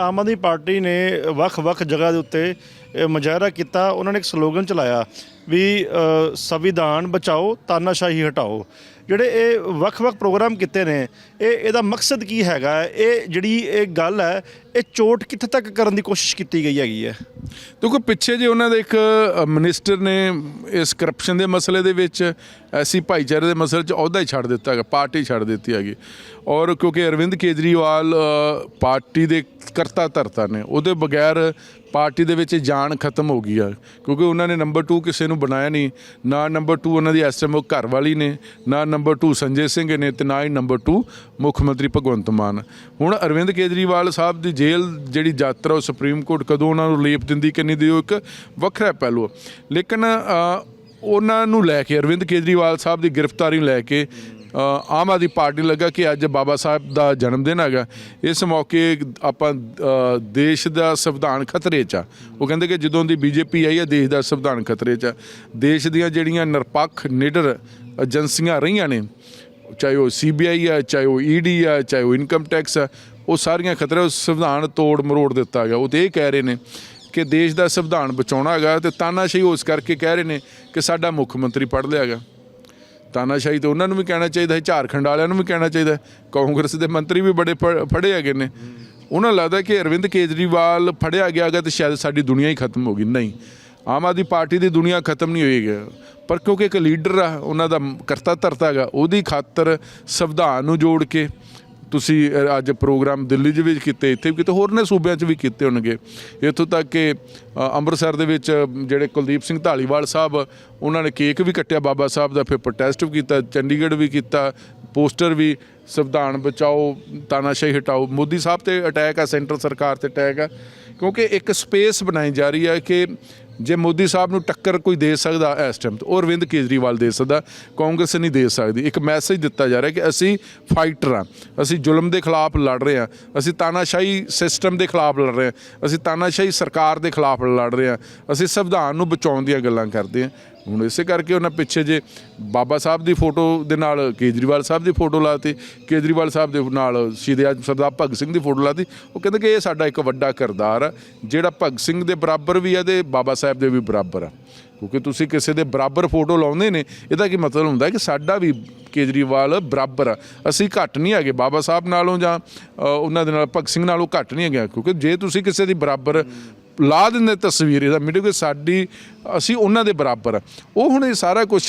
Aam Aadmi party ਨੇ ਵੱਖ-ਵੱਖ ਜਗ੍ਹਾ ਦੇ ਉੱਤੇ ਮੁਜ਼ਾਹਰਾ ਕੀਤਾ। ਉਹਨਾਂ ਨੇ ਇੱਕ ਸਲੋਗਨ ਚਲਾਇਆ ਵੀ ਸੰਵਿਧਾਨ ਬਚਾਓ, ਤਾਨਾਸ਼ਾਹੀ ਹਟਾਓ। ਜਿਹੜੇ ਇਹ ਵੱਖ-ਵੱਖ ਪ੍ਰੋਗਰਾਮ ਕੀਤੇ ਨੇ ਇਹ ਇਹਦਾ ਮਕਸਦ ਕੀ ਹੈਗਾ? ਇਹ ਜਿਹੜੀ ਇਹ ਗੱਲ ਹੈ ਇਹ ਚੋਟ ਕਿੱਥੇ ਤੱਕ ਕਰਨ ਦੀ ਕੋਸ਼ਿਸ਼ ਕੀਤੀ ਗਈ ਹੈਗੀ ਹੈ? ਦੇਖੋ ਪਿੱਛੇ ਜੇ ਉਹਨਾਂ ਦੇ ਇੱਕ ਅ, ਮਿਨਿਸਟਰ ਨੇ ਇਸ ਕਰਪਸ਼ਨ ਦੇ ਮਸਲੇ ਦੇ ਵਿੱਚ ਐਸੀ ਭਾਈਚਾਰੇ ਦੇ ਮਸਲੇ 'ਚ ਅਹੁਦਾ ਹੀ ਛੱਡ ਦਿੱਤਾ ਹੈਗਾ ਪਾਰਟੀ ਛੱਡ ਦਿੱਤੀ ਹੈਗੀ। ਔਰ ਕਿਉਂਕਿ ਅਰਵਿੰਦ ਕੇਜਰੀਵਾਲ ਪਾਰਟੀ ਦੇ ਕਰਤਾ ਧਰਤਾ ਨੇ ਉਹਦੇ ਬਗੈਰ ਪਾਰਟੀ ਦੇ ਵਿੱਚ ਜਾਨ ਖਤਮ ਹੋ ਗਈ ਆ। ਕਿਉਂਕਿ ਉਹਨਾਂ ਨੇ ਨੰਬਰ 2 ਕਿਸੇ ਨੂੰ ਬਣਾਇਆ ਨਹੀਂ। ਨਾ ਨੰਬਰ 2 ਉਹਨਾਂ ਦੀ ਐਸਐਮਓ ਘਰ ਵਾਲੀ ਨੇ, ਨਾ ਨੰਬਰ 2 ਸੰਜੇ ਸਿੰਘ ਨੇ ਤੇ ਨਾ ਹੀ ਨੰਬਰ 2 ਮੁੱਖ ਮੰਤਰੀ ਭਗਵੰਤ ਮਾਨ। ਹੁਣ ਅਰਵਿੰਦ ਕੇਜਰੀਵਾਲ ਸਾਹਿਬ ਦੀ ਜੇਲ੍ਹ ਜਿਹੜੀ ਯਾਤਰਾ ਉਹ ਸੁਪਰੀਮ ਕੋਰਟ ਕਦੋਂ ਉਹਨਾਂ ਨੂੰ ਲੇਪ ਦਿੰਦੀ ਕਿ ਨਹੀਂ ਦੀ ਉਹ ਇੱਕ ਵੱਖਰਾ ਪਹਿਲੂ ਆ। ਲੇਕਿਨ ਉਹਨਾਂ ਨੂੰ ਲੈ ਕੇ, ਅਰਵਿੰਦ ਕੇਜਰੀਵਾਲ ਸਾਹਿਬ ਦੀ ਗ੍ਰਿਫਤਾਰੀ ਨੂੰ ਲੈ ਕੇ ਆਮ ਆਦਮੀ ਪਾਰਟੀ ਲੱਗਾ ਕਿ ਅੱਜ ਬਾਬਾ ਸਾਹਿਬ ਦਾ ਜਨਮ ਦਿਨ ਹੈਗਾ। ਇਸ ਮੌਕੇ ਆਪਾਂ ਦੇਸ਼ ਦਾ ਸੰਵਿਧਾਨ ਖਤਰੇ 'ਚ ਆ। ਉਹ ਕਹਿੰਦੇ ਕਿ ਜਦੋਂ ਦੀ ਬੀਜੇਪੀ ਆਈ ਹੈ, ਦੇਸ਼ ਦਾ ਸੰਵਿਧਾਨ ਖਤਰੇ 'ਚ ਆ। ਦੇਸ਼ ਦੀਆਂ ਜਿਹੜੀਆਂ ਨਿਰਪੱਖ ਨਿਡਰ ਏਜੰਸੀਆਂ ਰਹੀਆਂ ਨੇ, ਚਾਹੇ ਉਹ ਸੀਬੀਆਈ ਆ, ਚਾਹੇ ਉਹ ਈਡੀ ਆ, ਚਾਹੇ ਉਹ ਇਨਕਮ ਟੈਕਸ ਆ, ਉਹ ਸਾਰੀਆਂ ਖਤਰੇ ਸੰਵਿਧਾਨ ਤੋੜ ਮਰੋੜ ਦਿੱਤਾ ਗਿਆ। ਉਹ ਤੇ ਇਹ ਕਹਿ ਰਹੇ ਨੇ ਕਿ ਦੇਸ਼ ਦਾ ਸੰਵਿਧਾਨ ਬਚਾਉਣਾ ਹੈਗਾ ਤੇ ਤਾਨਾਸ਼ਾਹੀ ਉਸ ਕਰਕੇ ਕਹਿ ਰਹੇ ਨੇ ਕਿ ਸਾਡਾ ਮੁੱਖ ਮੰਤਰੀ ਪੜ ਲਿਆ ਹੈਗਾ। ਤਾਨਾਸ਼ਾਹੀ ਤੇ ਉਹਨਾਂ ਨੂੰ ਵੀ ਕਹਿਣਾ ਚਾਹੀਦਾ ਹੈ, ਝਾਰਖੰਡ ਵਾਲਿਆਂ ਨੂੰ ਵੀ ਕਹਿਣਾ ਚਾਹੀਦਾ ਕਾਂਗਰਸ ਦੇ ਮੰਤਰੀ ਵੀ ਬੜੇ ਫ- ਫੜੇ ਹੈਗੇ ਨੇ। ਉਹਨਾਂ ਨੂੰ ਲੱਗਦਾ ਕਿ ਅਰਵਿੰਦ ਕੇਜਰੀਵਾਲ ਫੜਿਆ ਗਿਆ ਹੈਗਾ ਤੇ ਸ਼ਾਇਦ ਸਾਡੀ ਦੁਨੀਆ ਹੀ ਖਤਮ ਹੋ ਗਈ। ਨਹੀਂ, ਆਮ ਆਦਮੀ ਪਾਰਟੀ ਦੀ ਦੁਨੀਆ ਖਤਮ ਨਹੀਂ ਹੋਏਗੀ ਪਰ ਕਿਉਂਕਿ ਇੱਕ ਲੀਡਰ ਆ, ਉਹਨਾਂ ਦਾ ਕਰਤਾ ਧਰਤਾ ਹੈਗਾ, ਉਹਦੀ ਖਾਤਰ ਸੰਵਿਧਾਨ ਨੂੰ ਜੋੜ ਕੇ ਤੁਸੀਂ ਅੱਜ ਪ੍ਰੋਗਰਾਮ ਦਿੱਲੀ 'ਚ ਵੀ ਕੀਤੇ, ਇੱਥੇ ਵੀ ਕੀਤੇ, ਹੋਰ ਨੇ ਸੂਬਿਆਂ 'ਚ ਵੀ ਕੀਤੇ ਹੋਣਗੇ। ਇੱਥੋਂ ਤੱਕ ਕਿ ਅੰਮ੍ਰਿਤਸਰ ਦੇ ਵਿੱਚ ਜਿਹੜੇ ਕੁਲਦੀਪ ਸਿੰਘ ਢਾਲੀਵਾਲ ਸਾਹਿਬ, ਉਹਨਾਂ ਨੇ ਕੇਕ ਵੀ ਕੱਟਿਆ, ਬਾਬਾ ਸਾਹਿਬ ਦਾ ਫਿਰ ਪ੍ਰੋਟੈਸਟ ਵੀ ਕੀਤਾ, ਚੰਡੀਗੜ੍ਹ ਵੀ ਕੀਤਾ, ਪੋਸਟਰ ਵੀ, ਸੰਵਿਧਾਨ ਬਚਾਓ, ਤਾਨਾਸ਼ਾਹੀ ਹਟਾਓ, ਮੋਦੀ ਸਾਹਿਬ ਤੇ ਅਟੈਕ ਆ, ਸੈਂਟਰ ਸਰਕਾਰ ਤੇ ਅਟੈਕ ਆ। ਕਿਉਂਕਿ ਇੱਕ ਸਪੇਸ ਬਣਾਈ ਜਾ ਰਹੀ ਹੈ ਕਿ ਜੇ ਮੋਦੀ ਸਾਹਿਬ ਨੂੰ ਟੱਕਰ ਕੋਈ ਦੇ ਸਕਦਾ ਇਸ ਟਾਈਮ ਤੇ, ਉਹ ਅਰਵਿੰਦ ਕੇਜਰੀਵਾਲ ਦੇ ਸਕਦਾ, ਕਾਂਗਰਸ ਨਹੀਂ ਦੇ ਸਕਦੀ। ਇੱਕ ਮੈਸੇਜ ਦਿੱਤਾ ਜਾ ਰਿਹਾ ਕਿ ਅਸੀਂ ਫਾਈਟਰ ਆ ਅਸੀਂ ਜ਼ੁਲਮ ਦੇ ਖਿਲਾਫ ਲੜ ਰਹੇ ਆ ਅਸੀਂ ਤਾਨਾਸ਼ਾਹੀ ਸਿਸਟਮ ਦੇ ਖਿਲਾਫ ਲੜ ਰਹੇ ਆ ਅਸੀਂ ਤਾਨਾਸ਼ਾਹੀ ਸਰਕਾਰ ਦੇ ਖਿਲਾਫ ਲੜ ਰਹੇ ਆ ਅਸੀਂ ਸੰਵਿਧਾਨ ਨੂੰ ਬਚਾਉਣ ਦੀਆਂ ਗੱਲਾਂ ਕਰਦੇ ਆ ਹੁਣ ਇਸੇ ਕਰਕੇ ਉਹਨਾਂ ਪਿੱਛੇ ਜੇ ਬਾਬਾ ਸਾਹਿਬ ਦੀ ਫੋਟੋ ਦੇ ਨਾਲ ਕੇਜਰੀਵਾਲ ਸਾਹਿਬ ਦੀ ਫੋਟੋ ਲਾਤੀ, ਕੇਜਰੀਵਾਲ ਸਾਹਿਬ ਦੇ ਨਾਲ ਸ਼ਹੀਦ ਆਜ਼ਮ ਸਰਦਾਰ ਭਗਤ ਸਿੰਘ ਦੀ ਫੋਟੋ ਲਾਤੀ, ਉਹ ਕਹਿੰਦੇ ਕਿ ਇਹ ਸਾਡਾ ਇੱਕ ਵੱਡਾ ਕਿਰਦਾਰ ਆ, ਜਿਹੜਾ ਭਗਤ ਸਿੰਘ ਦੇ ਬਰਾਬਰ ਵੀ ਆ ਤੇ ਬਾਬਾ ਸਾਹਿਬ ਦੇ ਵੀ ਬਰਾਬਰ ਆ। ਕਿਉਂਕਿ ਤੁਸੀਂ ਕਿਸੇ ਦੇ ਬਰਾਬਰ ਫੋਟੋ ਲਾਉਂਦੇ ਨੇ, ਇਹਦਾ ਕੀ ਮਤਲਬ ਹੁੰਦਾ ਕਿ ਸਾਡਾ ਵੀ ਕੇਜਰੀਵਾਲ ਬਰਾਬਰ ਆ। ਅਸੀਂ ਘੱਟ ਨਹੀਂ ਹੈਗੇ, ਬਾਬਾ ਸਾਹਿਬ ਨਾਲੋਂ ਜਾਂ ਉਹਨਾਂ ਦੇ ਨਾਲ, ਭਗਤ ਸਿੰਘ ਨਾਲੋਂ ਘੱਟ ਨਹੀਂ ਹੈਗੇ, ਕਿਉਂਕਿ ਜੇ ਤੁਸੀਂ ਕਿਸੇ ਦੀ ਬਰਾਬਰ ਲਾ ਦਿੰਦੇ ਤਸਵੀਰ, ਇਹਦਾ ਮੀਟਿੰਗ ਕਿ ਸਾਡੀ, ਅਸੀਂ ਉਹਨਾਂ ਦੇ ਬਰਾਬਰ ਆ। ਉਹ ਹੁਣ ਇਹ ਸਾਰਾ ਕੁਝ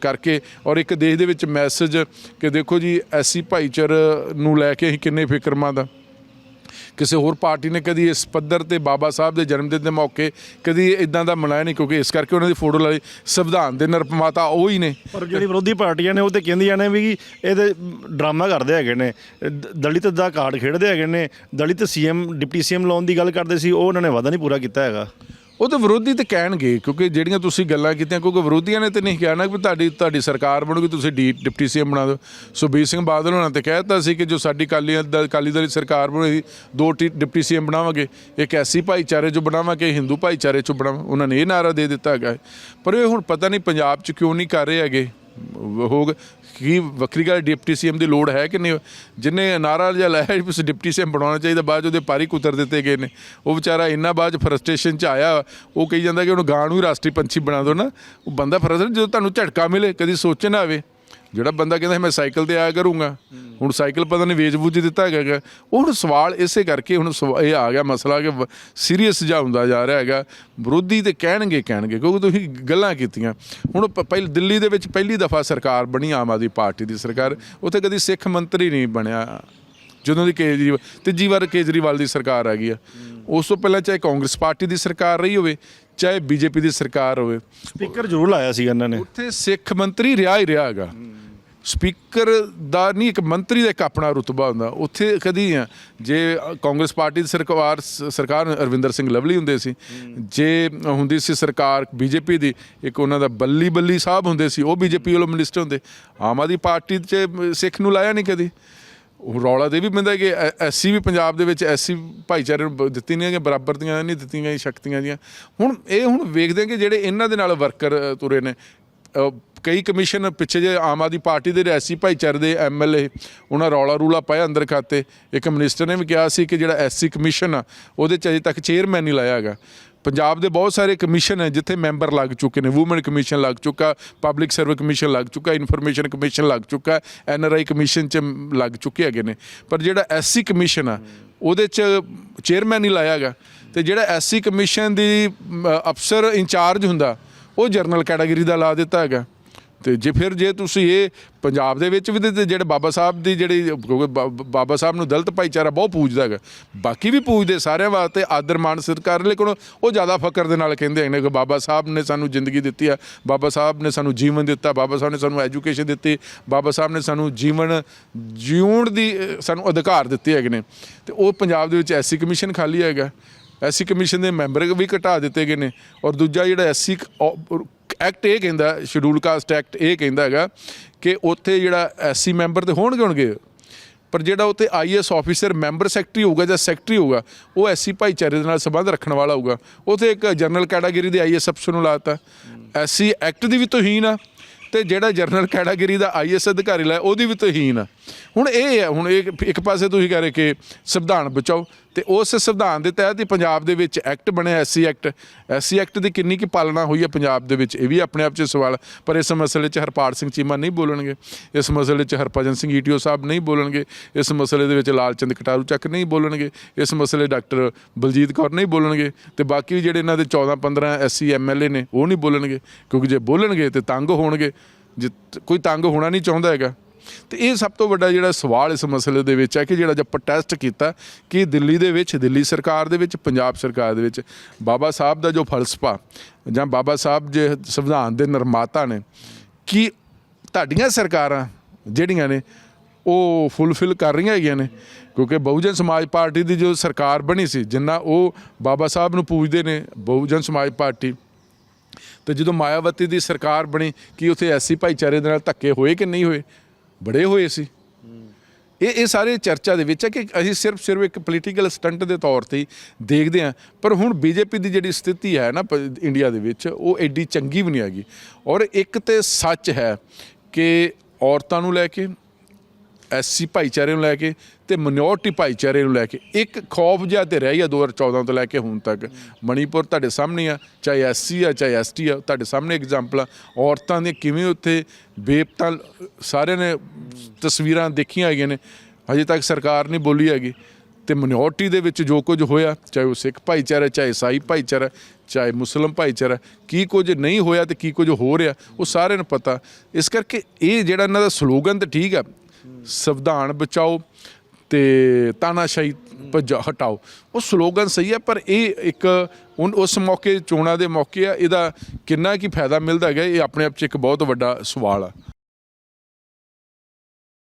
ਕਰਕੇ ਔਰ ਇੱਕ ਦੇਸ਼ ਦੇ ਵਿੱਚ ਮੈਸੇਜ ਕਿ ਦੇਖੋ ਜੀ, ਐਸੀ ਭਾਈਚਾਰ ਨੂੰ ਲੈ ਕੇ ਅਸੀਂ ਕਿੰਨੇ ਫਿਕਰਮੰਦ ਆ। ਕਿਸੇ ਹੋਰ ਪਾਰਟੀ ਨੇ ਕਦੀ ਇਸ ਪੱਧਰ ਤੇ ਬਾਬਾ ਸਾਹਿਬ ਦੇ ਜਨਮ ਦਿਨ ਦੇ ਮੌਕੇ ਕਦੀ ਇਦਾਂ ਦਾ ਮਨਾਇਆ ਨਹੀਂ, ਕਿਉਂਕਿ ਇਸ ਕਰਕੇ ਉਹਨਾਂ ਦੀ ਫੋਟੋ ਲਾਈ ਸੰਵਿਧਾਨ ਦੇ ਨਿਰਪਮਾਤਾ ਉਹ ਹੀ ਨੇ। ਪਰ ਜਿਹੜੀ ਵਿਰੋਧੀ ਪਾਰਟੀਆਂ ਨੇ ਉਹ ਤੇ ਕਹਿੰਦੀਆਂ ਨੇ ਵੀ ਇਹਦੇ ਡਰਾਮਾ ਕਰਦੇ ਹੈਗੇ ਨੇ। ਦ- ਦਲਿਤ ਦਾ ਕਾਰਡ ਖੇਡਦੇ ਹੈਗੇ ਨੇ। ਦਲਿਤ ਸੀਐਮ, ਡਿਪਟੀ ਸੀਐਮ ਲਾਉਣ ਦੀ ਗੱਲ ਕਰਦੇ ਸੀ, ਉਹ ਉਹਨਾਂ ਨੇ ਵਾਅਦਾ ਨਹੀਂ ਪੂਰਾ ਕੀਤਾ ਹੈਗਾ। ਉਹ ਤਾਂ ਵਿਰੋਧੀ ਤੇ ਕਹਿਣਗੇ, ਕਿਉਂਕਿ ਜਿਹੜੀਆਂ ਤੁਸੀਂ ਗੱਲਾਂ ਕੀਤੀਆਂ, ਕਿਉਂਕਿ ਵਿਰੋਧੀਆਂ ਨੇ ਤੇ ਨਹੀਂ ਕਿਹਾ ਨਾ ਕਿ ਤੁਹਾਡੀ ਤੁਹਾਡੀ ਸਰਕਾਰ ਬਣੂਗੀ, ਤੁਸੀਂ ਡੀ, ਡਿਪਟੀ ਸੀਐਮ ਬਣਾ ਦਿਓ। ਸੁਖਬੀਰ ਸਿੰਘ ਬਾਦਲ ਹੋਣਾ ਤੇ ਕਹਿਤਾ ਸੀ ਕਿ ਜੋ ਸਾਡੀ ਕਾਲੀ ਦਲ, ਅਕਾਲੀ ਦਲ ਦੀ ਸਰਕਾਰ ਬਣੇਗੀ, ਦੋ ਟੀ- ਡਿਪਟੀ ਸੀਐਮ ਬਣਾਵਾਂਗੇ, ਇੱਕ ਐਸੀ ਭਾਈਚਾਰੇ ਚੋਂ ਬਣਾਵਾਂਗੇ ਹਿੰਦੂ ਭਾਈਚਾਰੇ ਚੋਂ ਬਣਾਵਾਂ ਉਹਨਾਂ ਨੇ ਇਹ ਨਾਰਾ ਦੇ ਦਿੱਤਾ ਹੈਗਾ। ਹੈ। ਪਰ ਇਹ ਹੁਣ ਪਤਾ ਨਹੀਂ ਪੰਜਾਬ 'ਚ ਕਿਉਂ ਨਹੀਂ ਕਰ ਰਹੇ ਹੈਗੇ। ਹੋਗ ਕੀ ਵੱਖਰੀ ਗੱਲ ਡਿਪਟੀ ਸੀਐਮ ਦੀ ਲੋੜ ਹੈ ਕਿ ਨਹੀਂ? ਜਿਨੇ ਨਾਰਾ ਜਿਹਾ ਲਾਇਆ ਵੀ ਤੁਸੀਂ ਡਿਪਟੀ ਸੀਐਮ ਬਣਾਉਣਾ ਚਾਹੀਦਾ, ਬਾਅਦ 'ਚ ਉਹਦੇ ਪਾਰੀ ਕੁਤਰ ਦਿੱਤੇ ਗਏ ਨੇ। ਉਹ ਵਿਚਾਰਾ ਇੰਨਾ ਬਾਅਦ ਫਰਸਟ੍ਰੇਸ਼ਨ ਚ ਆਇਆ, ਉਹ ਕਹੀ ਜਾਂਦਾ ਕਿ ਉਹਨੂੰ ਗਾਂ ਨੂੰ ਰਾਸ਼ਟਰੀ ਪੰਛੀ ਬਣਾ ਦਿਓ ਨਾ। ਉਹ ਬੰਦਾ ਫਰਸਟ ਜਦੋਂ ਤੁਹਾਨੂੰ ਝਟਕਾ ਮਿਲੇ, ਕਦੀ ਸੋਚੇ ਨਾ ਆਵੇ। ਜਿਹੜਾ ਬੰਦਾ ਕਹਿੰਦਾ ਮੈਂ ਸਾਈਕਲ ਤੇ ਆਇਆ ਕਰੂੰਗਾ। ਹੁਣ ਸਾਈਕਲ ਪਤਾ ਨਹੀਂ ਵੇਚ ਬੂਝ ਦਿੱਤਾ ਹੈਗਾ। ਉਹ ਹੁਣ ਸਵਾਲ ਇਸੇ ਕਰਕੇ ਹੁਣ ਇਹ ਆ ਗਿਆ ਮਸਲਾ ਕਿ ਸੀਰੀਅਸ ਜਿਹਾ ਹੁੰਦਾ ਜਾ ਰਿਹਾ ਹੈਗਾ। ਵਿਰੋਧੀ ਤੇ ਕਹਿਣਗੇ ਕਹਿਣਗੇ ਕਿਉਂਕਿ ਤੁਸੀਂ ਗੱਲਾਂ ਕੀਤੀਆਂ। ਹੁਣ ਪਹਿਲ ਦਿੱਲੀ ਦੇ ਵਿੱਚ ਪਹਿਲੀ ਦਫਾ ਸਰਕਾਰ ਬਣੀ ਆਮ ਆਦਮੀ ਪਾਰਟੀ ਦੀ ਸਰਕਾਰ। ਉੱਥੇ ਕਦੀ ਸਿੱਖ ਮੰਤਰੀ ਨਹੀਂ ਬਣਿਆ। ਜਦੋਂ ਦੀ ਕੇਜਰੀਵਾਲ ਤੀਜੀ ਵਾਰ ਕੇਜਰੀਵਾਲ ਦੀ ਸਰਕਾਰ ਆ ਗਈ ਆ। ਉਸ ਤੋਂ ਪਹਿਲਾਂ ਚਾਹੇ ਕਾਂਗਰਸ ਪਾਰਟੀ ਦੀ ਸਰਕਾਰ ਰਹੀ ਹੋਵੇ ਚਾਹੇ ਬੀਜੇਪੀ ਦੀ ਸਰਕਾਰ ਹੋਵੇ। ਸਪੀਕਰ ਜ਼ਰੂਰ ਲਾਇਆ ਸੀ ਇਹਨਾਂ ਨੇ। ਉੱਥੇ ਸਿੱਖ ਮੰਤਰੀ ਰਿਹਾ ਹੀ ਰਿਹਾ ਹੈਗਾ। ਸਪੀਕਰ ਦਾ ਨਹੀਂ, ਇੱਕ ਮੰਤਰੀ ਦਾ ਇੱਕ ਆਪਣਾ ਰੁਤਬਾ ਹੁੰਦਾ। ਉੱਥੇ ਕਦੀ ਆ ਜੇ ਕਾਂਗਰਸ ਪਾਰਟੀ ਦੀ ਸਰਕਾਰ ਸਰਕਾਰ ਅਰਵਿੰਦਰ ਸਿੰਘ ਲਵਲੀ ਹੁੰਦੇ ਸੀ, ਜੇ ਹੁੰਦੀ ਸੀ ਸਰਕਾਰ ਬੀਜੇਪੀ ਦੀ, ਇੱਕ ਉਹਨਾਂ ਦਾ ਬੱਲੀ ਬੱਲੀ ਸਾਹਿਬ ਹੁੰਦੇ ਸੀ, ਉਹ ਬੀਜੇਪੀ ਵੱਲੋਂ ਮਿਨਿਸਟਰ ਹੁੰਦੇ। ਆਮ ਆਦਮੀ ਪਾਰਟੀ 'ਚ ਸਿੱਖ ਨੂੰ ਲਾਇਆ ਨਹੀਂ ਕਦੀ। ਰੌਲਾ ਦੇ ਵੀ ਪੈਂਦਾ ਕਿ ਐਸਸੀ ਵੀ ਪੰਜਾਬ ਦੇ ਵਿੱਚ ਐਸਸੀ ਭਾਈਚਾਰੇ ਨੂੰ ਦਿੱਤੀ ਨਹੀਂ ਕਿ ਬਰਾਬਰ ਦੀਆਂ ਨਹੀਂ ਦਿੱਤੀਆਂ ਗਈਆਂ, ਸ਼ਕਤੀਆਂ ਦੀਆਂ। ਹੁਣ ਇਹ ਹੁਣ ਵੇਖਦੇ ਹਾਂ ਕਿ ਜਿਹੜੇ ਇਹਨਾਂ ਦੇ ਨਾਲ ਵਰਕਰ ਤੁਰੇ ਨੇ ਕਈ ਕਮਿਸ਼ਨ ਪਿੱਛੇ ਜੇ ਆਮ ਆਦਮੀ ਪਾਰਟੀ ਦੇ ਰਿਆਸੀ ਭਾਈਚਾਰੇ ਦੇ ਐਮਐਲਏ ਉਹਨਾਂ ਰੌਲਾ ਰੂਲਾ ਪਾਇਆ ਅੰਦਰ ਖਾਤੇ। ਇੱਕ ਮਿਨਿਸਟਰ ਨੇ ਵੀ ਕਿਹਾ ਸੀ ਕਿ ਜਿਹੜਾ ਐਸਸੀ ਕਮਿਸ਼ਨ ਆ, ਉਹਦੇ ਚ ਅਜੇ ਤੱਕ ਚੇਅਰਮੈਨ ਨਹੀਂ ਲਾਇਆ ਹੈਗਾ। ਪੰਜਾਬ ਦੇ ਬਹੁਤ ਸਾਰੇ ਕਮਿਸ਼ਨ ਹੈ ਜਿੱਥੇ ਮੈਂਬਰ ਲੱਗ ਚੁੱਕੇ ਨੇ, ਵੂਮਨ ਕਮਿਸ਼ਨ ਲੱਗ ਚੁੱਕਾ, ਪਬਲਿਕ ਸਰਵਿਸ ਕਮਿਸ਼ਨ ਲੱਗ ਚੁੱਕਾ, ਇਨਫੋਰਮੇਸ਼ਨ ਕਮਿਸ਼ਨ ਲੱਗ ਚੁੱਕਾ ਐਨਆਰਆਈ ਕਮਿਸ਼ਨ ਚ ਲੱਗ ਚੁੱਕੇ ਹੈਗੇ ਨੇ। ਪਰ ਜਿਹੜਾ ਐਸਸੀ ਕਮਿਸ਼ਨ ਆ, ਉਹਦੇ ਚ ਚੇਅਰਮੈਨ ਨਹੀਂ ਲਾਇਆ ਹੈਗਾ। ਤੇ ਜਿਹੜਾ ਐਸਸੀ ਕਮਿਸ਼ਨ ਦੀ ਅਫਸਰ ਇੰਚਾਰਜ ਹੁੰਦਾ, ਉਹ ਜਰਨਲ ਕੈਟਾਗਰੀ ਦਾ ਲਾ ਦਿੱਤਾ ਹੈਗਾ। ਤੇ ਜੇ ਫਿਰ ਜੇ ਤੁਸੀਂ ਇਹ ਪੰਜਾਬ ਦੇ ਵਿੱਚ ਵੀ ਤੇ ਜਿਹੜੇ ਬਾਬਾ ਸਾਹਿਬ ਦੀ ਜਿਹੜੀ, ਕਿਉਂਕਿ ਬਾ- ਬਾਬਾ ਸਾਹਿਬ ਨੂੰ ਦਲਿਤ ਭਾਈਚਾਰਾ ਬਹੁਤ ਪੂਜਦਾ ਹੈਗਾ। ਬਾਕੀ ਵੀ ਪੂਜਦੇ ਸਾਰਿਆਂ ਵਾਸਤੇ ਆਦਰ ਮਾਣ ਸਤਿਕਾਰ ਲੇਕਿਨ ਉਹ ਜ਼ਿਆਦਾ ਫਕਰ ਦੇ ਨਾਲ ਕਹਿੰਦੇ ਨੇ ਕਿ ਬਾਬਾ ਸਾਹਿਬ ਨੇ ਸਾਨੂੰ ਜ਼ਿੰਦਗੀ ਦਿੱਤੀ ਆ ਬਾਬਾ ਸਾਹਿਬ ਨੇ ਸਾਨੂੰ ਜੀਵਨ ਦਿੱਤਾ, ਬਾਬਾ ਸਾਹਿਬ ਨੇ ਸਾਨੂੰ ਐਜੂਕੇਸ਼ਨ ਦਿੱਤੀ, ਬਾਬਾ ਸਾਹਿਬ ਨੇ ਸਾਨੂੰ ਜੀਵਨ ਜਿਉਣ ਦੀ, ਸਾਨੂੰ ਅਧਿਕਾਰ ਦਿੱਤੇ ਹੈਗੇ ਨੇ। ਤੇ ਉਹ ਪੰਜਾਬ ਦੇ ਵਿੱਚ ਐਸੀ ਕਮਿਸ਼ਨ ਖਾਲੀ ਹੈਗਾ। ਐਸੀ ਕਮਿਸ਼ਨ ਦੇ ਮੈਂਬਰ ਵੀ ਘਟਾ ਦਿੱਤੇ ਗਏ ਨੇ। ਔਰ ਦੂਜਾ ਜਿਹੜਾ ਐਸੀ ਐਕਟ ਇਹ ਕਹਿੰਦਾ ਸ਼ਡਿਊਲ ਕਾਸਟ ਐਕਟ ਇਹ ਕਹਿੰਦਾ ਹੈਗਾ ਕਿ ਉੱਥੇ ਜਿਹੜਾ ਐਸਸੀ ਮੈਂਬਰ ਤੇ ਹੋਣਗੇ ਹੋਣਗੇ। ਪਰ ਜਿਹੜਾ ਉੱਥੇ ਆਈਐਸ ਆਫੀਸਰ, ਮੈਂਬਰ ਸੈਕਟਰੀ ਹੋਊਗਾ ਜਾਂ ਸੈਕਟਰੀ ਹੋਊਗਾ, ਉਹ ਐਸਸੀ ਭਾਈਚਾਰੇ ਦੇ ਨਾਲ ਸੰਬੰਧ ਰੱਖਣ ਵਾਲਾ ਹੋਊਗਾ। ਉੱਥੇ ਇੱਕ ਜਨਰਲ ਕੈਟਾਗਰੀ ਦੇ ਆਈਐਸ ਅਫਸਰ ਨੂੰ ਲਾਤਾ। ਐਸਸੀ ਐਕਟ ਦੀ ਵੀ ਤੋਹੀਨ ਆ ਤੇ ਜਿਹੜਾ ਜਨਰਲ ਕੈਟਾਗਰੀ ਦਾ ਆਈਐਸ ਅਧਿਕਾਰੀ ਲਾਇਆ, ਉਹਦੀ ਵੀ ਤੋਹੀਨ ਆ। ਹੁਣ ਇਹ ਹੈ, ਹੁਣ ਇਹ ਇੱਕ ਪਾਸੇ ਤੁਸੀਂ ਕਹ ਰਹੇ ਕਿ ਸੰਵਿਧਾਨ ਬਚਾਓ ਤੇ ਉਸ ਸੰਵਿਧਾਨ ਦੇ ਤਹਿਤ ਹੀ ਪੰਜਾਬ ਦੇ ਵਿੱਚ ਐਕਟ ਬਣਿਆ, ਐਸਸੀ ਐਕਟ। ਐਸਸੀ ਐਕਟ ਦੀ ਕਿੰਨੀ ਕੀ ਪਾਲਣਾ ਹੋਈ ਹੈ ਪੰਜਾਬ ਦੇ ਵਿੱਚ, ਇਹ ਵੀ ਆਪਣੇ ਆਪ 'ਚ ਸਵਾਲ। ਪਰ ਇਸ ਮਸਲੇ 'ਚ ਹਰਪਾਲ ਸਿੰਘ ਚੀਮਾ ਨਹੀਂ ਬੋਲਣਗੇ। ਇਸ ਮਸਲੇ 'ਚ ਹਰਭਜਨ ਸਿੰਘ ਈਟੀਓ ਸਾਹਿਬ ਨਹੀਂ ਬੋਲਣਗੇ। ਇਸ ਮਸਲੇ ਦੇ ਵਿੱਚ ਲਾਲਚੰਦ ਕਟਾਰੂ ਚੱਕ ਨਹੀਂ ਬੋਲਣਗੇ। ਇਸ ਮਸਲੇ ਡਾਕਟਰ ਬਲਜੀਤ ਕੌਰ ਨਹੀਂ ਬੋਲਣਗੇ ਤੇ ਬਾਕੀ ਵੀ ਜਿਹੜੇ ਇਹਨਾਂ ਦੇ 14 15 ਐਸਸੀ ਐਮਐਲਏ ਨੇ, ਉਹ ਨਹੀਂ ਬੋਲਣਗੇ। ਕਿਉਂਕਿ ਜੇ ਬੋਲਣਗੇ ਤੇ ਤੰਗ ਹੋਣਗੇ। ਜੇ ਕੋਈ ਤੰਗ ਹੋਣਾ ਨਹੀਂ ਚਾਹੁੰਦਾ ਹੈਗਾ। ਤੇ ਇਹ ਸਭ ਤੋਂ ਵੱਡਾ ਜਿਹੜਾ ਸਵਾਲ ਇਸ ਮਸਲੇ ਦੇ ਵਿੱਚ ਹੈ ਕਿ ਜਿਹੜਾ ਜਦ ਪ੍ਰੋਟੈਸਟ ਕੀਤਾ ਕਿ ਦਿੱਲੀ ਦੇ ਵਿੱਚ, ਦਿੱਲੀ ਸਰਕਾਰ ਦੇ ਵਿੱਚ, ਪੰਜਾਬ ਸਰਕਾਰ ਦੇ ਵਿੱਚ ਬਾਬਾ ਸਾਹਿਬ ਦਾ ਜੋ ਫਲਸਫਾ ਜਾਂ ਬਾਬਾ ਸਾਹਿਬ ਜੇ ਸੰਵਿਧਾਨ ਦੇ ਨਿਰਮਾਤਾ ਨੇ, ਕਿ ਤੁਹਾਡੀਆਂ ਸਰਕਾਰਾਂ ਜਿਹੜੀਆਂ ਨੇ ਉਹ ਫੁੱਲਫਿਲ ਕਰ ਰਹੀਆਂ ਹੈਗੀਆਂ ਨੇ? ਕਿਉਂਕਿ ਬਹੁਜਨ ਸਮਾਜ ਪਾਰਟੀ ਦੀ ਜੋ ਸਰਕਾਰ ਬਣੀ ਸੀ, ਜਿੰਨਾ ਉਹ ਬਾਬਾ ਸਾਹਿਬ ਨੂੰ ਪੂਜਦੇ ਨੇ, ਬਹੁਜਨ ਸਮਾਜ ਪਾਰਟੀ, ਤੇ ਜਦੋਂ ਮਾਇਆਵਤੀ ਦੀ ਸਰਕਾਰ ਬਣੀ, ਕੀ ਉੱਥੇ ਐਸੀ ਭਾਈਚਾਰੇ ਦੇ ਨਾਲ ਧੱਕੇ ਹੋਏ ਕਿ ਨਹੀਂ ਹੋਏ? ਬੜੇ ਹੋਏ ਸੀ। ਇਹ ਇਹ ਸਾਰੇ ਚਰਚਾ ਦੇ ਵਿੱਚ ਹੈ ਕਿ ਅਸੀਂ ਸਿਰਫ ਸਿਰਫ ਇੱਕ ਪੋਲੀਟੀਕਲ ਸਟੰਟ ਦੇ ਤੌਰ ਤੇ ਦੇਖਦੇ ਹਾਂ। ਪਰ ਹੁਣ ਬੀਜੇਪੀ ਦੀ ਜਿਹੜੀ ਸਥਿਤੀ ਹੈ ਨਾ ਪ- ਇੰਡੀਆ ਦੇ ਵਿੱਚ, ਉਹ ਐਡੀ ਚੰਗੀ ਵੀ ਨਹੀਂ ਹੈਗੀ। ਔਰ ਇੱਕ ਤੇ ਸੱਚ ਹੈ ਕਿ ਔਰਤਾਂ ਨੂੰ ਲੈ ਕੇ ਐਸਸੀ ਭਾਈਚਾਰੇ ਨੂੰ ਲੈ ਕੇ ਤੇ ਮਿਨੋਰਟੀ ਭਾਈਚਾਰੇ ਨੂੰ ਲੈ ਕੇ। ਇੱਕ ਖੌਫ ਜਿਹਾ ਤੇ ਰਹਿ ਗਿਆ 2014 ਤੋਂ ਲੈ ਕੇ ਹੁਣ ਤੱਕ। ਮਣੀਪੁਰ ਤੁਹਾਡੇ ਸਾਹਮਣੇ ਆ, ਚਾਹੇ ਐਸਸੀ ਆ, ਚਾਹੇ ਐਸਟੀ ਆ, ਤੁਹਾਡੇ ਸਾਹਮਣੇ ਐਗਜ਼ਾਮਪਲ ਆ। ਔਰਤਾਂ ਦੇ ਕਿਵੇਂ ਉੱਥੇ ਬੇਪਤਾ ਸਾਰਿਆਂ ਨੇ ਤਸਵੀਰਾਂ ਦੇਖੀਆਂ ਹੈਗੀਆਂ ਨੇ। ਹਜੇ ਤੱਕ ਸਰਕਾਰ ਨਹੀਂ ਬੋਲੀ ਹੈਗੀ। ਤੇ ਮਿਨੋਰਟੀ ਦੇ ਵਿੱਚ ਜੋ ਕੁਝ ਹੋਇਆ, ਚਾਹੇ ਉਹ ਸਿੱਖ ਭਾਈਚਾਰਾ, ਚਾਹੇ ਈਸਾਈ ਭਾਈਚਾਰਾ, ਚਾਹੇ ਮੁਸਲਮ ਭਾਈਚਾਰਾ, ਕੀ ਕੁਝ ਨਹੀਂ ਹੋਇਆ ਤੇ ਕੀ ਕੁਝ ਹੋ ਰਿਹਾ, ਉਹ ਸਾਰਿਆਂ ਨੂੰ ਪਤਾ। ਇਸ ਕਰਕੇ ਇਹ ਜਿਹੜਾ ਇਹਨਾਂ ਦਾ ਸਲੋਗਨ ਤੇ ਠੀਕ ਆ ਸੰਵਿਧਾਨ ਬਚਾਓ ਤੇ ਤਾਨਾਸ਼ਾਹੀ ਭਜਾ ਹਟਾਓ। ਉਹ ਸਲੋਗਨ ਸਹੀ ਹੈ, ਪਰ ਇਹ ਇੱਕ ਉਨ ਉਸ ਮੌਕੇ, ਚੋਣਾਂ ਦੇ ਮੌਕੇ ਆ, ਇਹਦਾ ਕਿੰਨਾ ਕੀ ਫਾਇਦਾ ਮਿਲਦਾ ਹੈਗਾ, ਇਹ ਆਪਣੇ ਆਪ 'ਚ ਇੱਕ ਬਹੁਤ ਵੱਡਾ ਸਵਾਲ ਆ।